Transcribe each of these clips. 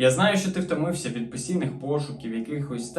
Я знаю, що ти втомився від постійних пошуків, якихось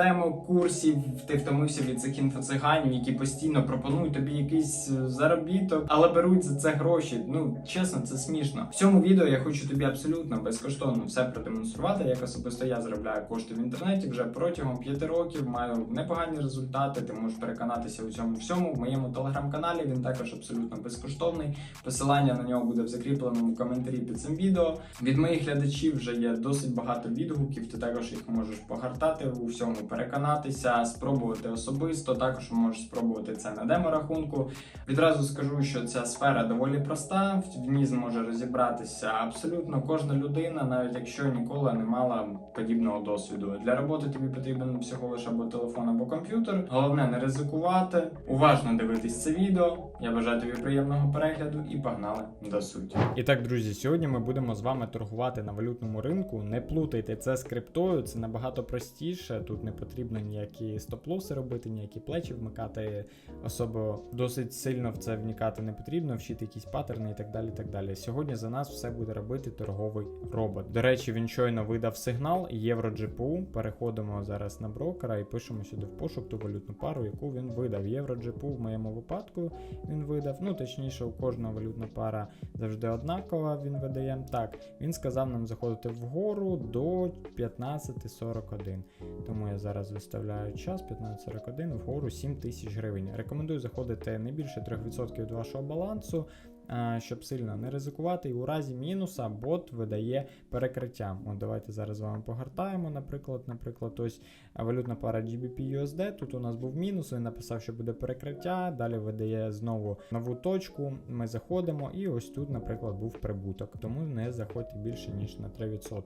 курсів, ти втомився від цих інфоциганів, які постійно пропонують тобі якийсь е, заробіток, але беруть за це гроші. Ну чесно, це смішно. В цьому відео я хочу тобі абсолютно безкоштовно все продемонструвати, як особисто я заробляю кошти в інтернеті вже протягом 5 років. Маю непогані результати. Ти можеш переконатися у цьому всьому в моєму телеграм-каналі. Він також абсолютно безкоштовний. Посилання на нього буде в закріпленому коментарі під цим відео. Від моїх глядачів вже є досить багато відгуків. Ти також їх можеш погортати у всьому, переконатися, спробувати особисто. Також можеш спробувати це на демо-рахунку. Відразу скажу, що ця сфера доволі проста. В ній зможе розібратися абсолютно кожна людина, навіть якщо ніколи не мала подібного досвіду. Для роботи тобі потрібен всього лише або телефон, або комп'ютер. Головне не ризикувати, уважно дивитись це відео. Я бажаю тобі приємного перегляду і погнали до суті. І так, друзі, сьогодні ми будемо з вами торгувати на валютному ринку. Не плутайте це з криптою, це набагато простіше. Тут не потрібно ніякі стоп-лоси робити, ніякі плечі вмикати. Особо досить сильно в це вникати не потрібно, вчити якісь паттерни і так далі. так далі. Сьогодні за нас все буде робити торговий робот. До речі, він щойно видав сигнал Євро GPU. Переходимо зараз на брокера і пишемо сюди в пошук ту валютну пару, яку він видав. Євро GPU в моєму випадку він видав. Ну точніше, у кожного валютна пара завжди однакова. Він видає. Так, він сказав нам заходити вгору до 15.41. Тому я зараз виставляю час 15.41 вгору 7 тисяч гривень. Рекомендую заходити не більше 3% від вашого балансу. А, Щоб сильно не ризикувати, і у разі мінуса бот видає перекриття. От давайте зараз з вами погортаємо. Наприклад, наприклад, ось валютна пара GBP USD. Тут у нас був мінус, він написав, що буде перекриття. Далі видає знову нову точку. Ми заходимо, і ось тут, наприклад, був прибуток. Тому не заходьте більше ніж на 3%.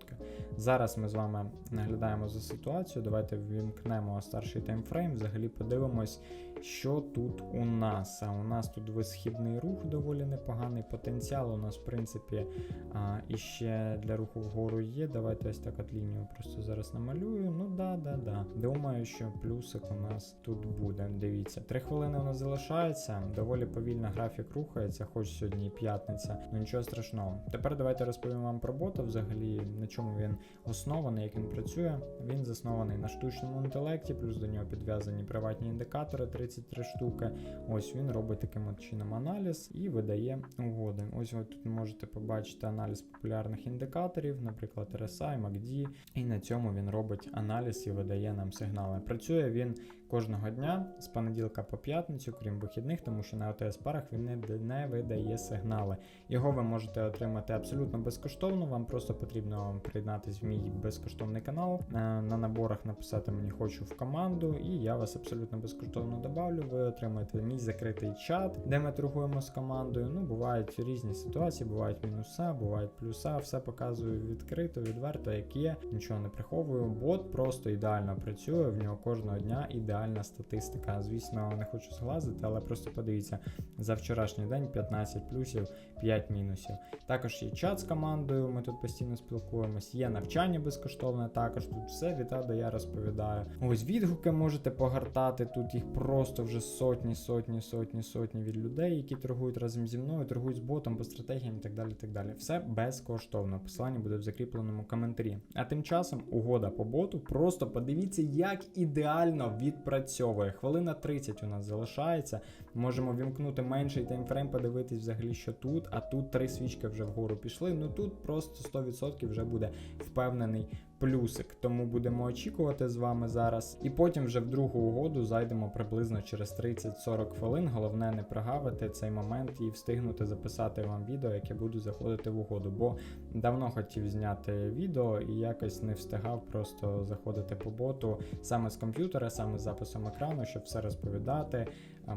Зараз ми з вами наглядаємо за ситуацією. Давайте ввімкнемо старший таймфрейм. Взагалі подивимось, що тут у нас. А у нас тут висхідний рух доволі непоганий. Потенціал у нас, в принципі, а, іще для руху вгору є. Давайте ось так от лінію просто зараз намалюю. Ну да, да, да. Думаю, що плюсик у нас тут буде. Дивіться, три хвилини у нас залишається. Доволі повільно графік рухається, хоч сьогодні п'ятниця. Ну нічого страшного. Тепер давайте розповім вам про бота. Взагалі, на чому він оснований, як він працює. Він заснований на штучному інтелекті, плюс до нього підв'язані приватні індикатори 33 штуки. Ось він робить таким от чином аналіз і видає угоди. Ось ви тут можете побачити аналіз популярних індикаторів, наприклад, RSI, MACD, і на цьому він робить аналіз і видає нам сигнали. Працює він кожного дня з понеділка по п'ятницю, крім вихідних, тому що на ОТС парах він не, не видає сигнали. Його ви можете отримати абсолютно безкоштовно. Вам просто потрібно приєднатись в мій безкоштовний канал. е, На наборах написати мені хочу в команду, і я вас абсолютно безкоштовно добавлю. Ви отримаєте мій закритий чат, де ми торгуємо з командою. Ну, бувають різні ситуації, бувають мінуса, бувають плюса. Все показую відкрито, відверто, як є. Нічого не приховую. Бот просто ідеально працює. В нього кожного дня ідеальна статистика. Звісно, не хочу зглазити, але просто подивіться за вчорашній день 15 плюсів, 5 мінусів. Також є чат з командою, ми тут постійно спілкуємось. Є навчання безкоштовне, також тут все від А до я розповідаю. Ось відгуки можете погортати. Тут їх просто вже сотні, сотні, сотні, сотні від людей, які торгують разом зі мною, торгують з ботом по стратегіям і так далі. так далі. Все безкоштовно. Посилання буде в закріпленому коментарі. А тим часом угода по боту. Просто подивіться, як ідеально відпрацьовує. Хвилина 30 у нас залишається. Можемо вімкнути менший таймфрейм, подивитись взагалі, що тут. А тут три свічки вже вгору пішли. Ну тут просто 100% вже буде впевнений плюсик. Тому будемо очікувати з вами зараз. І потім вже в другу угоду зайдемо приблизно через 30-40 хвилин. Головне не прогавити цей момент і встигнути записати вам відео, яке буду заходити в угоду. Бо давно хотів зняти відео і якось не встигав просто заходити по боту саме з комп'ютера, саме з записом екрану, щоб все розповідати,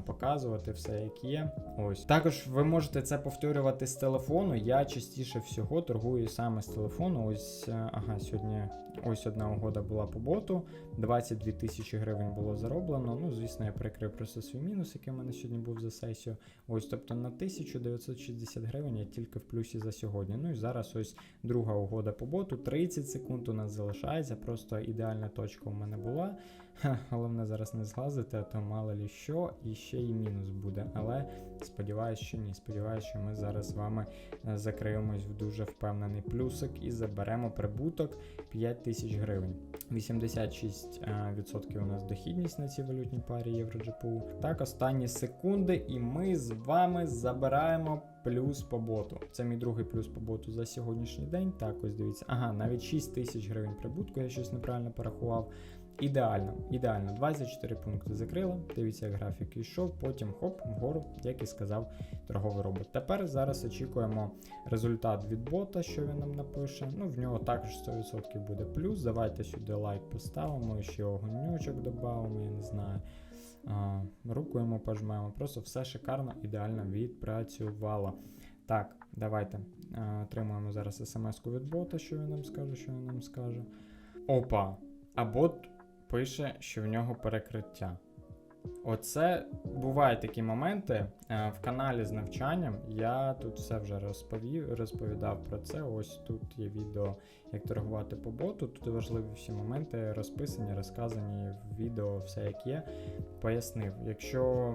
показувати все, як є. Ось також ви можете це повторювати з телефону. Я частіше всього торгую саме з телефону. Ось е, ага, сьогодні ось одна угода була по боту. 22 тисячі гривень було зароблено. Ну, звісно, я прикрив просто свій мінус, який у мене сьогодні був за сесію. Ось, тобто на 1960 гривень я тільки в плюсі за сьогодні. Ну і зараз ось друга угода по боту. 30 секунд у нас залишається. Просто ідеальна точка у мене була. Головне зараз не злазити, а то мало лі що, і ще й мінус буде. Але сподіваюсь, що ні. Сподіваюсь, що ми зараз з вами е, закриємось в дуже впевнений плюсик і заберемо прибуток 5 тисяч гривень. 86% у нас дохідність на цій валютній парі євро GPU. Так, останні секунди, і ми з вами забираємо плюс по боту. Це мій другий плюс по боту за сьогоднішній день. Так, ось дивіться. Ага, навіть 6 тисяч гривень прибутку, я щось неправильно порахував. Ідеально, ідеально. 24 пункти закрили. Дивіться, як графік йшов, потім хоп, вгору, як і сказав торговий робот. Тепер зараз очікуємо результат від бота, що він нам напише. Ну, в нього також 100% буде плюс. Давайте сюди лайк поставимо, ще огоньочок додамо, я не знаю. А, руку пожмемо. Просто все шикарно, ідеально відпрацювало. Так, давайте а, отримуємо зараз смс-ку від бота, що він нам скаже, що він нам скаже. Опа! А бот пише, що в нього перекриття. Оце бувають такі моменти. Е, В каналі з навчанням я тут все вже розповів, розповідав про це. Ось тут є відео, як торгувати по боту. Тут важливі всі моменти розписані, розказані в відео, все як є. Пояснив. Якщо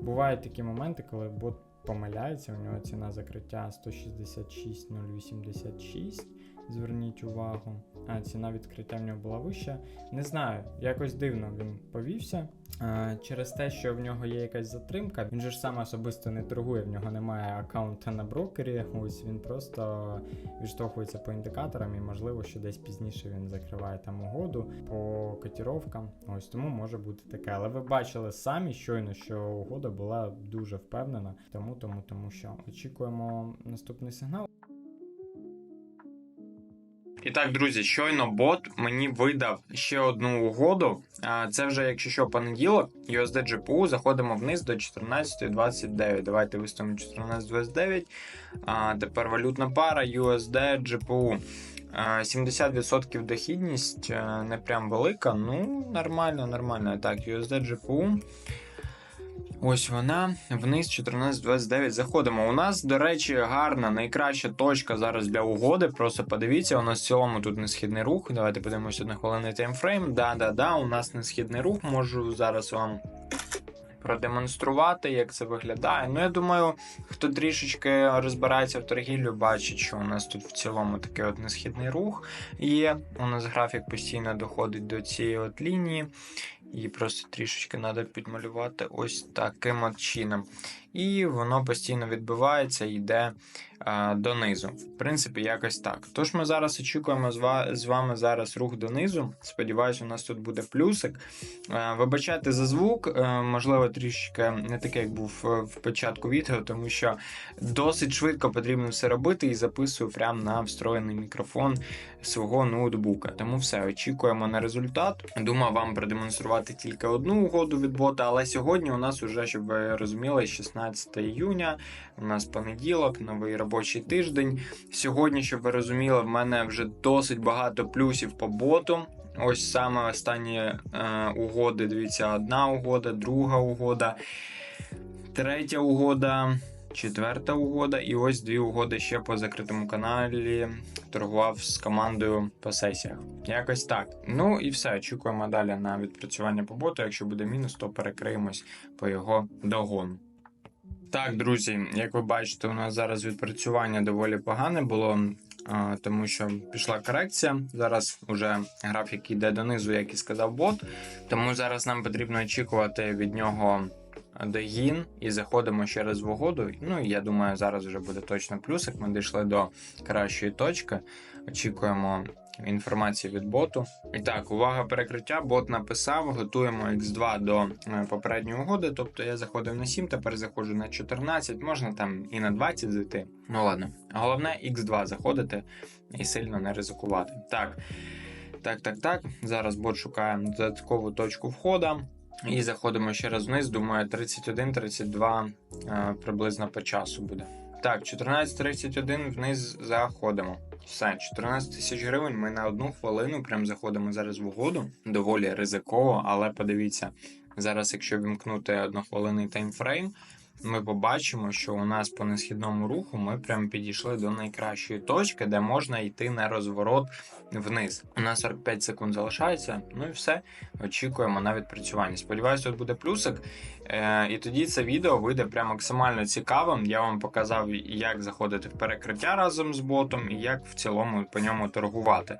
бувають такі моменти, коли бот помиляється, у нього ціна закриття 166,086. Зверніть увагу, а ціна відкриття в нього була вища. Не знаю, якось дивно він повівся. Через те, що в нього є якась затримка, він же ж сам особисто не торгує, в нього немає аккаунта на брокері. Ось він просто відштовхується по індикаторам, і можливо, що десь пізніше він закриває там угоду по котіровкам. Ось тому може бути таке. Але ви бачили самі щойно, що угода була дуже впевнена. Тому, тому, тому що очікуємо наступний сигнал. І так, друзі, щойно бот мені видав ще одну угоду. Це вже, якщо що, понеділок, USD GPU, заходимо вниз до 14.29. Давайте виставимо 14.29. Тепер валютна пара USD GPU. 70% дохідність не прям велика. Ну, нормально, нормально. Так, USD GPU. Ось вона вниз 14.29 заходимо. У нас, до речі, гарна, найкраща точка зараз для угоди. Просто подивіться, у нас в цілому тут несхідний рух. Давайте подивимося на хвилинний таймфрейм. Да-да-да, у нас несхідний рух. Можу зараз вам продемонструвати, як це виглядає. Ну, я думаю, хто трішечки розбирається в торгівлі, бачить, що у нас тут в цілому такий от несхідний рух є. У нас графік постійно доходить до цієї от лінії. Її просто трішечки треба підмалювати ось таким чином. І воно постійно відбивається і йде а, донизу. В принципі, якось так. Тож ми зараз очікуємо з, вами зараз рух донизу. Сподіваюсь, у нас тут буде плюсик. А, вибачайте за звук, е, можливо, трішки не такий, як був е, в початку відео, тому що досить швидко потрібно все робити і записую прямо на встроєний мікрофон свого ноутбука. Тому все, очікуємо на результат. Думав вам продемонструвати тільки одну угоду від бота, але сьогодні у нас уже, щоб ви розуміли, 16 іюня, у нас понеділок, новий робочий тиждень. Сьогодні, щоб ви розуміли, в мене вже досить багато плюсів по боту. Ось саме останні е, угоди. Дивіться, одна угода, друга угода, третя угода. Четверта угода, і ось дві угоди ще по закритому каналі. Торгував з командою по сесіях. Якось так. Ну і все. Очікуємо далі на відпрацювання по боту. Якщо буде мінус, то перекриємось по його догону. Так, друзі, як ви бачите, у нас зараз відпрацювання доволі погане було, тому що пішла корекція. Зараз уже графік йде донизу, як і сказав бот. Тому зараз нам потрібно очікувати від нього догін і заходимо ще раз в угоду. Ну я думаю, зараз вже буде точно плюсик. Ми дійшли до кращої точки. Очікуємо інформації від боту. І так, увага, перекриття. Бот написав, готуємо X2 до е, попередньої угоди. Тобто я заходив на 7, тепер заходжу на 14, можна там і на 20 зайти. Ну ладно. Головне X2 заходити і сильно не ризикувати. Так. Так, так, так. Зараз бот шукає додаткову точку входу. І заходимо ще раз вниз. Думаю, 31-32 е, приблизно по часу буде. Так, 14.31 вниз заходимо. Все, 14 тисяч гривень. Ми на одну хвилину прям заходимо зараз в угоду. Доволі ризиково, але подивіться, зараз, якщо вімкнути однохвилинний таймфрейм, ми побачимо, що у нас по несхідному руху ми прямо підійшли до найкращої точки, де можна йти на розворот вниз. У нас 45 секунд залишається. Ну і все. Очікуємо на відпрацювання. Сподіваюсь, тут буде плюсик. Е, і тоді це відео вийде прям максимально цікавим. Я вам показав, як заходити в перекриття разом з ботом і як в цілому по ньому торгувати.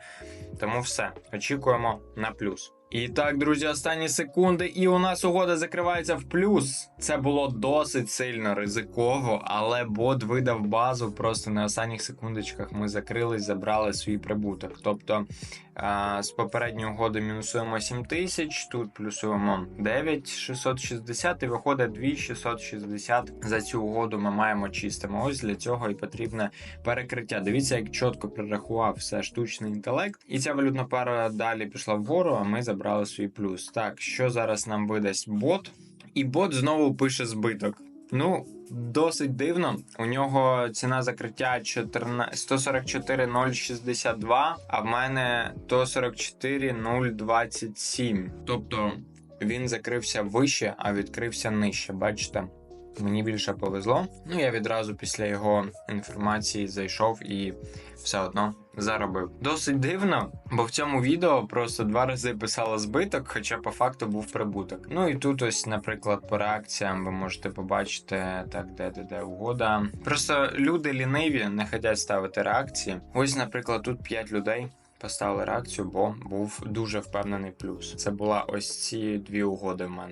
Тому все, очікуємо на плюс. І так, друзі, останні секунди, і у нас угода закривається в плюс. Це було досить сильно ризиково, але бот видав базу. Просто на останніх секундочках ми закрились, забрали свій прибуток. Тобто з попередньої угоди мінусуємо 7 тисяч, тут плюсуємо 9660 і виходить 2660. За цю угоду ми маємо чистимо. Ось для цього і потрібне перекриття. Дивіться, як чітко прорахував все штучний інтелект, і ця валютна пара далі пішла вгору, а ми забрали свій плюс. Так, що зараз нам видасть бот? І бот знову пише збиток. Ну, досить дивно. У нього ціна закриття 14 144,062, а в мене 144,027. Тобто він закрився вище, а відкрився нижче. Бачите? Мені більше повезло. Ну я відразу після його інформації зайшов і все одно заробив. Досить дивно, бо в цьому відео просто два рази писало збиток, хоча по факту був прибуток. Ну і тут, ось, наприклад, по реакціям ви можете побачити так, де де де угода. Просто люди ліниві не хочуть ставити реакції. Ось, наприклад, тут 5 людей. Поставили реакцію, бо був дуже впевнений плюс. Це була ось ці дві угоди в мене.